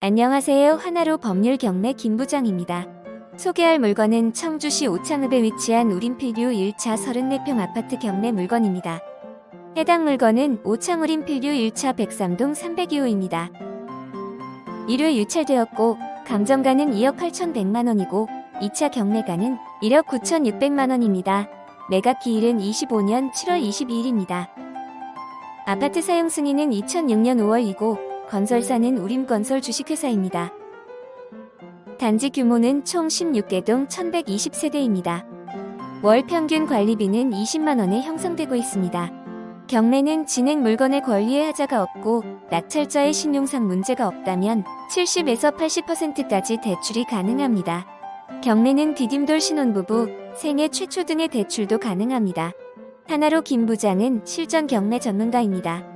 안녕하세요. 하나로 법률 경매 김부장입니다. 소개할 물건은 청주시 오창읍에 위치한 우림필뷰 1차 34평 아파트 경매 물건입니다. 해당 물건은 오창 우림필뷰 1차 103동 302호입니다. 1회 유찰되었고 감정가는 2억 8,100만 원이고 2차 경매가는 1억 9,600만 원입니다. 매각 기일은 25년 7월 22일입니다. 아파트 사용 승인은 2006년 5월이고 건설사는 우림건설 주식회사입니다. 단지 규모는 총 16개동 1120세대입니다. 월 평균 관리비는 20만 원에 형성되고 있습니다. 경매는 진행 물건의 권리에 하자가 없고 낙찰자의 신용상 문제가 없다면 70에서 80%까지 대출이 가능합니다. 경매는 디딤돌 신혼부부, 생애 최초 등의 대출도 가능합니다. 하나로 김 부장은 실전 경매 전문가입니다.